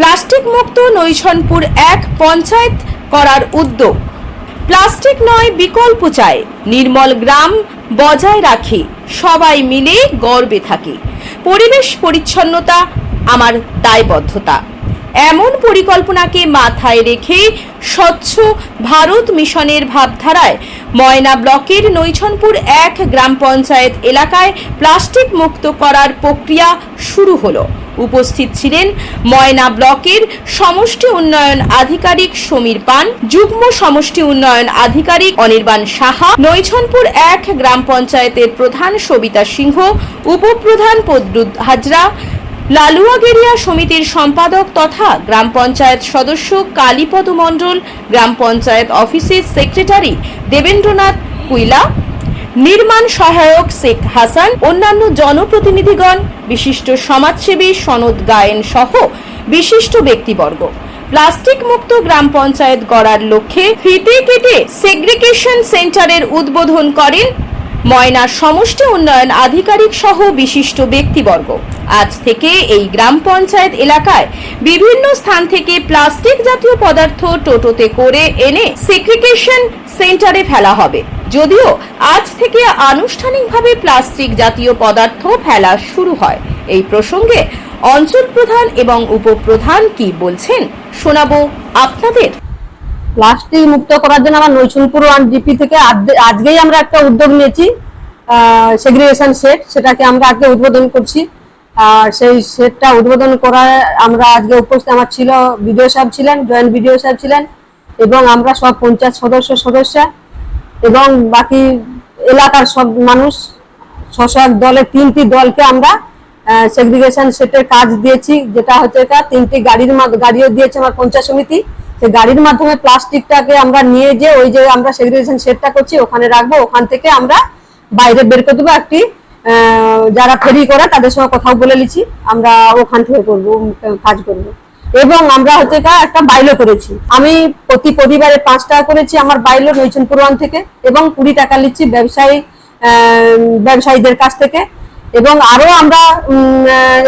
Plastic মুক্ত নৈশনপুর এক পঞ্চায়েত করার উদ্যোগ। প্লাস্টিক নয় বিকল্প চাই। নির্মল গ্রাম বজায় রাখি। সবাই মিলে গর্বে থাকি। পরিবেশ পরিচ্ছন্নতা আমার দায়বদ্ধতা। এমন পরিকল্পনাকে মাথায় রেখে স্বচ্ছ ভারত মিশনের ভাবধারায় ময়না ব্লকের নৈছনপুর এক গ্রাম পঞ্চায়েত এলাকায় প্লাস্টিক মুক্ত করার প্রক্রিয়া শুরু হলো। উপস্থিত ছিলেন ময়না ব্লকের সমষ্টি উন্নয়ন আধিকারিক সমীর পান, যুগ্ম সমষ্টি উন্নয়ন আধিকারিক অনির্বাণ সাহা, নৈছনপুর এক গ্রাম পঞ্চায়েতের প্রধান সবিতা সিংহ, উপপ্রধান পদ্রুদ হাজরা, লালুয়াগেরিয়া সমিতির সম্পাদক তথা গ্রাম পঞ্চায়েত সদস্য কালীপদ মণ্ডল, গ্রাম পঞ্চায়েত অফিসের সেক্রেটারি দেবেন্দ্রনাথ কুইলা নির্মাণ সহায়ক শেখ হাসান, অন্যান্য জনপ্রতিনিধিগণ, বিশিষ্ট সমাজসেবী সনদ গায়েন সহ বিশিষ্ট ব্যক্তিবর্গ। প্লাস্টিক মুক্ত গ্রাম পঞ্চায়েত গড়ার লক্ষ্যে ফিতে কেটে সেগ্রিগেশন সেন্টারের উদ্বোধন করেন ময়নার সমষ্টি উন্নয়ন আধিকারিক সহ বিশিষ্ট ব্যক্তিবর্গ। আজ থেকে এই গ্রাম পঞ্চায়েত এলাকায় বিভিন্ন স্থান থেকে প্লাস্টিক জাতীয় পদার্থ টোটোতে করে এনে সেগ্রিগেশন সেন্টারে ফেলা হবে। যদিও আজ থেকে আনুষ্ঠানিকভাবে প্লাস্টিক জাতীয় পদার্থ ফেলা শুরু হয়। এই প্রসঙ্গে অঞ্চল প্রধান এবং উপপ্রধান কি বলছেন শোনাবো আপনাদের। প্লাস্টিক মুক্ত করার জন্য আমার নৈশুনপুর ওয়ান ডিপি থেকে আজ- আজকেই আমরা একটা উদ্যোগ নিয়েছি। সেগ্রিগেশন সেট সেটাকে আমরা আজকে উদ্বোধন করছি। আর সেই সেটটা উদ্বোধন করার আমরা আজকে উপস্থিত আমার ছিল বিডিও সাহেব ছিলেন, জয়েন্ট বিডিও সাহেব ছিলেন এবং আমরা সব পঞ্চায়েত সদস্য সদস্য এবং বাকি এলাকার সব মানুষ স্বসহায়ক দলের তিনটি দলকে আমরা সেগ্রিগেশন সেটের কাজ দিয়েছি, যেটা হচ্ছে এটা তিনটি গাড়ির গাড়িও দিয়েছে আমার পঞ্চায়েত সমিতি। সেই গাড়ির মাধ্যমে প্লাস্টিকটাকে আমরা নিয়ে যে ওই যে আমরা সেগ্রিগেশন সেটটা করছি, ওখানে রাখব, ওখান থেকে আমরা বাইরে বের করে দেবো একটি যারা ফেরি করে তাদের সঙ্গে কথাও বলে নিচ্ছি। আমরা ওখান থেকে করব কাজ করব। এবং আমরা হচ্ছে একটা বাইলো করেছি। আমি প্রতি পরিবারে পাঁচ টাকা করেছি আমার বাইলো নৈচন পুরওয়ান থেকে এবং কুড়ি টাকা নিচ্ছি ব্যবসায়ী ব্যবসায়ীদের কাছ থেকে। এবং আরও আমরা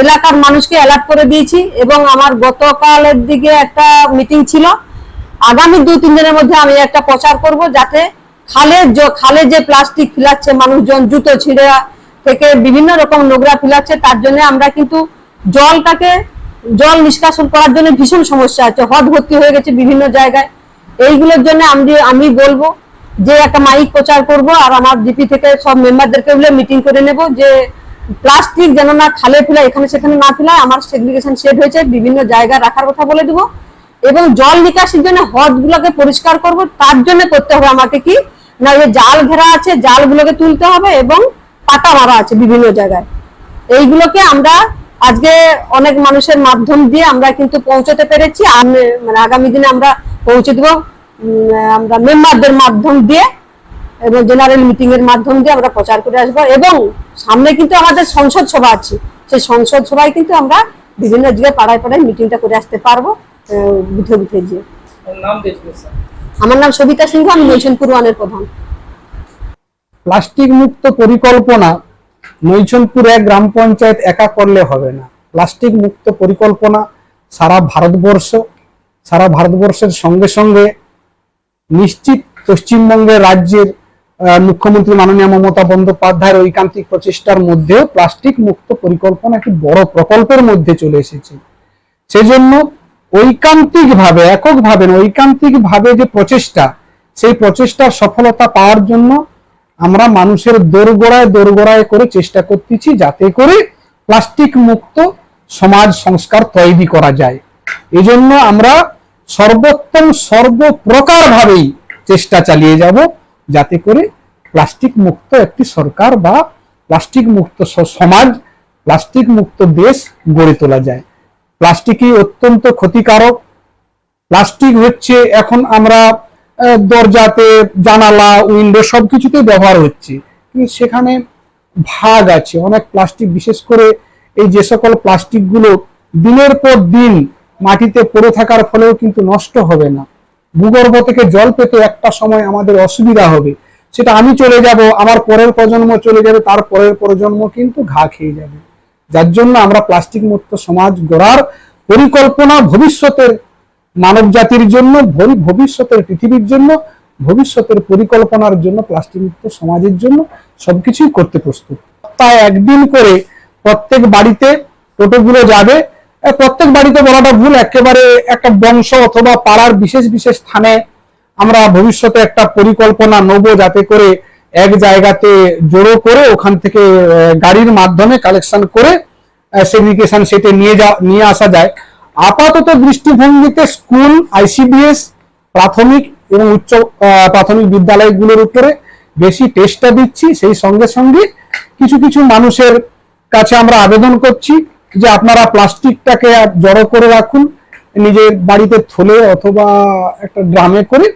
এলাকার মানুষকে অ্যালার্ট করে দিয়েছি এবং আমার গতকালের দিকে একটা মিটিং ছিল। আগামী দু, তিন দিনের মধ্যে আমি একটা প্রচার করব যাতে খালে খালে যে প্লাস্টিক ফিলাচ্ছে, মানুষজন জুতো ছিঁড়ে থেকে বিভিন্ন রকম নোংরা ফিলাচ্ছে, তার জন্য আমরা কিন্তু জলটাকে জল নিষ্কাশন করার জন্য ভীষণ সমস্যা আছে। হদ ভর্তি হয়ে গেছে বিভিন্ন জায়গায়। এইগুলোর জন্য আমি আমি বলব যে একটা মাইক প্রচার করব আর আমার ডিপি থেকে সব মেম্বারদেরকে বলে মিটিং করে নেব যে প্লাস্টিক যেন না খালে ফেলায়, এখানে সেখানে না ফেলায়, আমার সেগ্রিগেশন শেড হয়েছে, বিভিন্ন জায়গায় রাখার কথা বলে দিব। এবং জল নিকাশির জন্য হ্রদ গুলোকে পরিষ্কার করব, তার জন্য করতে হবে আমাকে কি? না যে জাল ঘেরা আছে, জালগুলোকে তুলতে হবে এবং পাতা মারা আছে বিভিন্ন জায়গায়। এইগুলোকে আমরা আজকে অনেক মানুষের মাধ্যম দিয়ে আমরা কিন্তু পৌঁছতে পেরেছি। আম- মানে আগামী দিনে আমরা পৌঁছে দেবো। আমরা মেম্বারদের মাধ্যম দিয়ে এবং জেনারেল মিটিং এর মাধ্যম দিয়ে আমরা প্রচার করে আসব। এবং সামনে কিন্তু আমাদের সংসদ সভা আছে। সেই সংসদ সভায় কিন্তু আমরা বিভিন্ন জায়গায় পাড়ায় পাড়ায় মিটিংটা করে আসতে পারব। বুথে বুথে গিয়ে। নাম দেখবে স্যার। আমার নাম সবিতা সিংহ আমি নৈশনপুর ওয়ানের প্রধান। প্লাস্টিক মুক্ত পরিকল্পনা নৈচনপুর এক গ্রাম পঞ্চায়েত একা করলে হবে না। প্লাস্টিক মুক্ত পরিকল্পনা সারা ভারতবর্ষ, সারা ভারতবর্ষের সঙ্গে সঙ্গে নিশ্চিত পশ্চিমবঙ্গের রাজ্যের মুখ্যমন্ত্রী মাননীয় মমতা বন্দ্যোপাধ্যায়ের ঐকান্তিক প্রচেষ্টার মধ্যেও প্লাস্টিক মুক্ত পরিকল্পনা একটি বড় প্রকল্পের মধ্যে চলে এসেছে। সেজন্য ঐকান্তিক ভাবে একক ভাবে ঐকান্তিক ভাবে যে প্রচেষ্টা, সেই প্রচেষ্টার সফলতা পাওয়ার জন্য আমরা মানুষের দোরগোড়ায় দোরগোড়ায় করে চেষ্টা করতেছি যাতে করে প্লাস্টিক মুক্ত সমাজ সংস্কার তৈরি করা যায়। এজন্য আমরা সর্বোত্তম সর্বপ্রকার ভাবেই চেষ্টা চালিয়ে যাব যাতে করে প্লাস্টিক মুক্ত একটি সরকার বা প্লাস্টিক মুক্ত সমাজ, প্লাস্টিক মুক্ত দেশ গড়ে তোলা যায়। প্লাস্টিকই অত্যন্ত ক্ষতিকারক। প্লাস্টিক হচ্ছে এখন আমরা দরজাতে, জানালা উইন্ডো সবকিছুতে ব্যবহার হচ্ছে। কিন্তু সেখানে ভাগ আছে। অনেক প্লাস্টিক, বিশেষ করে এই যে সকল প্লাস্টিকগুলো দিনের পর দিন মাটিতে পড়ে থাকার ফলেও কিন্তু নষ্ট হবে না। ভূগর্ভ থেকে জল পেতে একটা সময় আমাদের অসুবিধা হবে। সেটা আমি চলে যাব, আমার পরের প্রজন্ম চলে যাবে, তার পরের প্রজন্ম কিন্তু ঘা খেয়ে যাবে। যার জন্য আমরা প্লাস্টিক মুক্ত সমাজ গড়ার পরিকল্পনা ভবিষ্যতের মানব জাতির জন্য ভবি- ভবিষ্যতের পৃথিবীর জন্য, ভবিষ্যতের পরিকল্পনার জন্য প্লাস্টিক মুক্ত সমাজের জন্য সবকিছুই করতে প্রস্তুত। তাই একদিন করে প্রত্যেক বাড়িতে টোটোগুলো যাবে। প্রত্যেক বাড়িতে বলাটা ভুল, একেবারে একটা বংশ অথবা পাড়ার বিশেষ বিশেষ স্থানে আমরা ভবিষ্যতে একটা পরিকল্পনা নেব যাতে করে এক জায়গাতে জড়ো করে ওখান থেকে গাড়ির মাধ্যমে কালেকশন করে সেগ্রিগেশন সেটে নিয়ে যা, নিয়ে আসা যায়। আপাতত দৃষ্টিভঙ্গিতে স্কুল, আইসিবিএস, প্রাথমিক এবং উচ্চ প্রাথমিক বিদ্যালয়গুলোর উপরে বেশি টেস্টটা দিচ্ছি। সেই সঙ্গে সঙ্গে কিছু কিছু মানুষের কাছে আমরা আবেদন করছি যে আপনারা প্লাস্টিকটাকে জড়ো করে রাখুন, নিজের বাড়িতে থলে অথবা একটা ড্রামে করে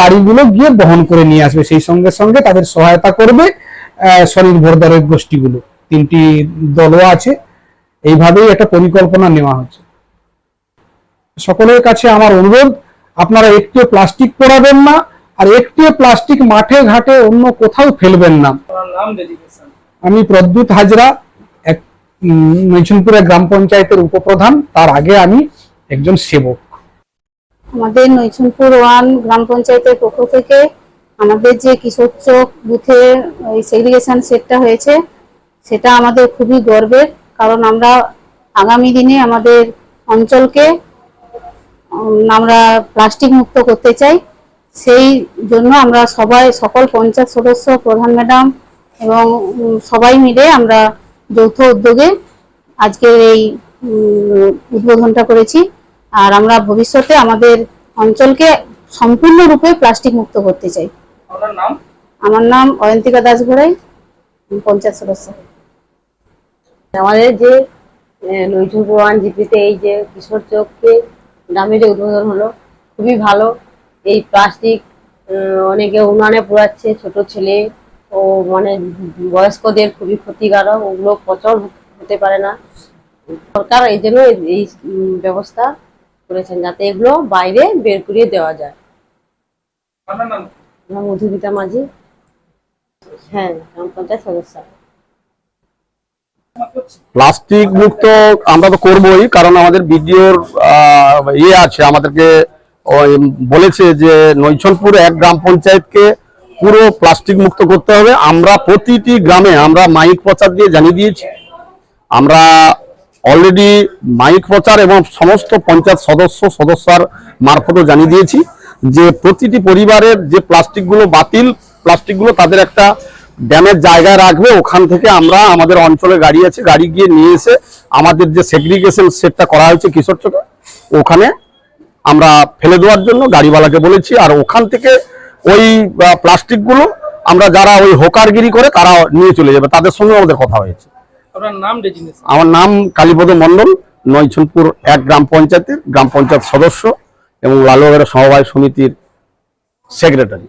গাড়িগুলো গিয়ে বহন করে নিয়ে আসবে। সেই সঙ্গে সঙ্গে তাদের সহায়তা করবে স্বনির্ভর দলের গোষ্ঠীগুলো। তিনটি দলও আছে। এইভাবেই একটা পরিকল্পনা নেওয়া হচ্ছে। সকলের কাছে আমার অনুরোধ আপনারা একটিও প্লাস্টিক পোড়াবেন না আর একটিও প্লাস্টিক মাঠে ঘাটে অন্য কোথাও ফেলবেন না। আমি প্রদ্যুৎ হাজরা এক উম, নৈছনপুরা গ্রাম পঞ্চায়েতের উপপ্রধান। তার আগে আমি একজন সেবক। আমাদের নৈছনপুর ওয়ান গ্রাম পঞ্চায়েতের পক্ষ থেকে আমাদের যে কিশোর চোখ বুথে ওই সেগ্রিগেশন সেটটা হয়েছে সেটা আমাদের খুবই গর্বের। কারণ আমরা আগামী দিনে আমাদের অঞ্চলকে আমরা প্লাস্টিক মুক্ত করতে চাই। সেই জন্য আমরা সবাই সকল পঞ্চায়েত সদস্য প্রধান ম্যাডাম এবং সবাই মিলে আমরা যৌথ উদ্যোগে আজকের এই উদ্বোধনটা করেছি। আর আমরা ভবিষ্যতে আমাদের অঞ্চলকে সম্পূর্ণরূপে প্লাস্টিক মুক্ত করতে চাই। আমার নাম অয়ন্তিকা দাস ঘোড়াই পঞ্চায়েত সদস্য। আমাদের যে নৈচুপুর ওয়ান জিপিতে এই যে কিশোর চোখকে গ্রামে উদ্বোধন হলো। খুবই ভালো। এই প্লাস্টিক অনেকে উনানে পোড়াচ্ছে ছোট ছেলে ও মানে বয়স্কদের খুবই ক্ষতিকারক। ওগুলো পচন হতে পারে না। সরকার এই জন্য এই- ব্যবস্থা করেছেন যাতে এগুলো বাইরে বের করিয়ে দেওয়া যায়। মধুবিতা মাঝি। হ্যাঁ গ্রাম পঞ্চায়েত সদস্য। প্লাস্টিক মুক্ত আমরা তো করবোই, কারণ আমাদের বিডিওর ইয়ে আছে, আমাদেরকে বলেছে যে নৈছলপুর এক গ্রাম পঞ্চায়েতকে পুরো প্লাস্টিক মুক্ত করতে হবে। আমরা প্রতিটি গ্রামে আমরা মাইক প্রচার দিয়ে জানিয়ে দিয়েছি। আমরা অলরেডি মাইক প্রচার এবং সমস্ত পঞ্চায়েত সদস্য, সদস্যার মারফতও জানিয়ে দিয়েছি যে প্রতিটি পরিবারের যে প্লাস্টিকগুলো বাতিল প্লাস্টিকগুলো তাদের একটা ড্যামের জায়গায় রাখবে ওখান থেকে আমরা আমাদের অঞ্চলে গাড়ি আছে গাড়ি গিয়ে নিয়ে এসে আমাদের যে সেগ্রিগেশন সেটটা করা হয়েছে কিশোর চকে ওখানে আমরা ফেলে দেওয়ার জন্য গাড়িওয়ালাকে বলেছি। আর ওখান থেকে ওই প্লাস্টিকগুলো আমরা যারা ওই হোকারগিরি করে তারা নিয়ে চলে যাবে। তাদের সঙ্গে আমাদের কথা হয়েছে। আমার নাম কালীপদ মণ্ডল নয়ছনপুর এক গ্রাম পঞ্চায়েতের গ্রাম পঞ্চায়েত সদস্য এবং লালুয়াগড়া সমবায় সমিতির সেক্রেটারি।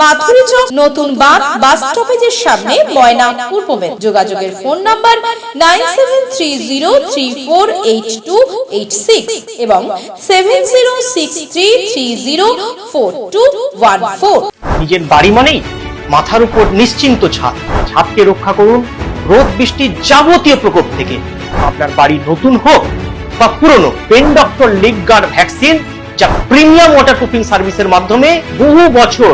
মাথুরি চক নতুন বাঁধ বাস স্টপেজের সামনে ময়না পূর্ব যোগাযোগের phone number nine seven three zero three four eight two eight six এবং seven zero six three three zero four two one four. নিজের বাড়ি মানেই মাথার উপর নিশ্চিন্ত ছাদ। ছাদকে রক্ষা করুন রোদ বৃষ্টির যাবতীয় প্রকোপ থেকে। আপনার বাড়ি নতুন হোক বা পুরনো, pen doctor leak guard vaccine যা প্রিমিয়াম ওয়াটার প্রুফিং সার্ভিসের মাধ্যমে বহু বছর